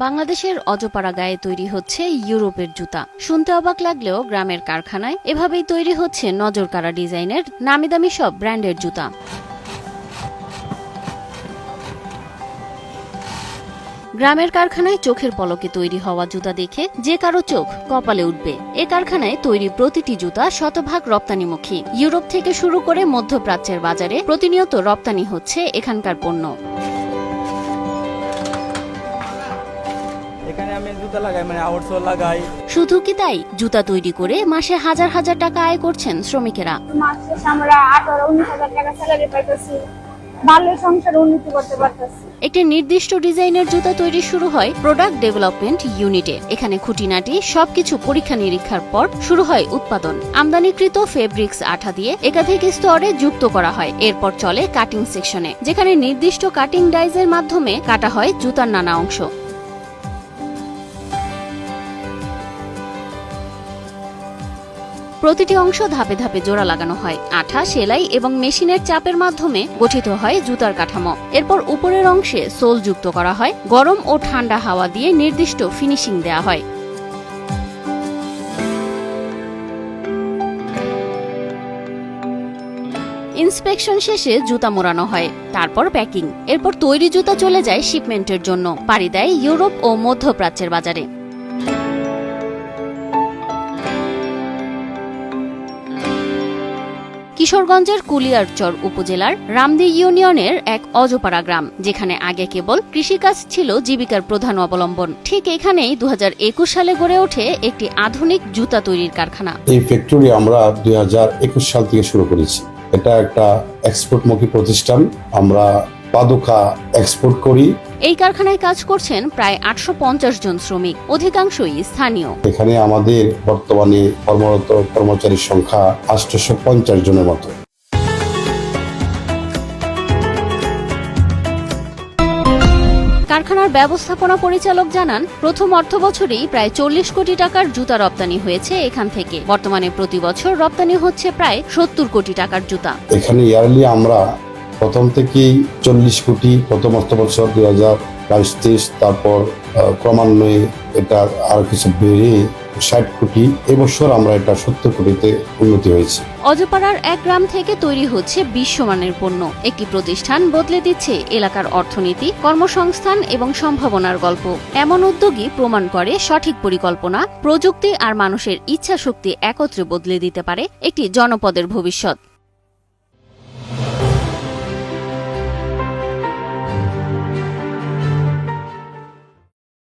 বাংলাদেশের অজপাড়া গায়ে তৈরি হচ্ছে ইউরোপের জুতা। শুনতে অবাক লাগলেও গ্রামের কারখানায় এভাবেই তৈরি হচ্ছে নজরকাড়া ডিজাইনের নামি দামি সব ব্র্যান্ডের জুতা। গ্রামের কারখানায় চোখের পলকে তৈরি হওয়া জুতা দেখে যে কারও চোখ কপালে উঠবে। এ কারখানায় তৈরি প্রতিটি জুতা শতভাগ রপ্তানিমুখী। ইউরোপ থেকে শুরু করে মধ্যপ্রাচ্যের বাজারে প্রতিনিয়ত রপ্তানি হচ্ছে এখানকার পণ্য। আমি জুতা লাগাই মানে আউটসোল লাগাই। শুধু কি তাই? জুতা তৈরি করে মাসে হাজার হাজার টাকা আয় করছেন শ্রমিকেরা। মাস আমরা আঠারো উনিশ হাজার টাকা স্যালারি পাইতেছি। ভালো সংসার উন্নতি করতে পারতেছি। একটি নির্দিষ্ট ডিজাইনের জুতা তৈরি শুরু হয় প্রোডাক্ট ডেভেলপমেন্ট ইউনিটে এখানে খুঁটিনাটি সবকিছু পরীক্ষা নিরীক্ষার পর শুরু হয় উৎপাদন। আমদানিকৃত ফেব্রিক্স আঠা দিয়ে একাধিক স্তরে যুক্ত করা হয়। এরপর চলে কাটিং সেকশনে যেখানে নির্দিষ্ট কাটিং ডাইজের মাধ্যমে কাটা হয় জুতার নানা অংশ। প্রতিটি অংশ ধাপে ধাপে জোড়া লাগানো হয়। আঠা, সেলাই এবং মেশিনের চাপের মাধ্যমে গঠিত হয় জুতার কাঠামো। এরপর উপরের অংশে সোল যুক্ত করা হয়। গরম ও ঠান্ডা হাওয়া দিয়ে নির্দিষ্ট ফিনিশিং দেয়া হয়। ইন্সপেকশন শেষে জুতা মোড়ানো হয়, তারপর প্যাকিং। এরপর তৈরি জুতা চলে যায় শিপমেন্টের জন্য। পাড়ি দেয় ইউরোপ ও মধ্যপ্রাচ্যের বাজারে। কিশোরগঞ্জের কুলিয়ারচর উপজেলার রামদি ইউনিয়নের এক অজপাড়া গ্রাম, যেখানে আগে কেবল কৃষিকাজ ছিল জীবিকার প্রধান অবলম্বন। ঠিক এখানেই দু হাজার একুশ সালে গড়ে ওঠে একটি আধুনিক জুতা তৈরির কারখানা। এই ফ্যাক্টরি আমরা দু হাজার একুশ সাল থেকে শুরু করেছি। এটা একটা এক্সপোর্টমুখী প্রতিষ্ঠান। আমরা পাদুকা এক্সপোর্ট করি। এই কারখানায় কাজ করছেন প্রায় আটশো জন শ্রমিক অধিকাংশই স্থানীয়। এখানে আমাদের বর্তমানে কর্মরত কর্মচারীর সংখ্যা আটশোশো পঞ্চাশ জনের মতো। কারখানার ব্যবস্থাপনা পরিচালক জানান প্রথম অর্থ বছরেই প্রায় চল্লিশ কোটি টাকার জুতা রপ্তানি হয়েছে এখান থেকে। বর্তমানে প্রতি বছর রপ্তানি হচ্ছে প্রায় সত্তর কোটি টাকার জুতা। এখানে ইয়ারলি আমরা প্রথম থেকেই চল্লিশ কোটি প্রথম অর্থ বছর দুই হাজার বাইশ তেইশ, তারপর ক্রমান্বয়ে এটা আর কিছু বেড়ে ষাট কোটি। এবছর আমরা এটা সত্তর কোটিতে উন্নতি হয়েছে। অজপাড়ার এক গ্রাম থেকে তৈরি হচ্ছে বিশ্বমানের পণ্য। একটি প্রতিষ্ঠান বদলে দিচ্ছে এলাকার অর্থনীতি, কর্মসংস্থান এবং সম্ভাবনার গল্প। এমন উদ্যোগই প্রমাণ করে সঠিক পরিকল্পনা, প্রযুক্তি আর মানুষের ইচ্ছা শক্তি একত্রে বদলে দিতে পারে একটি জনপদের ভবিষ্যৎ।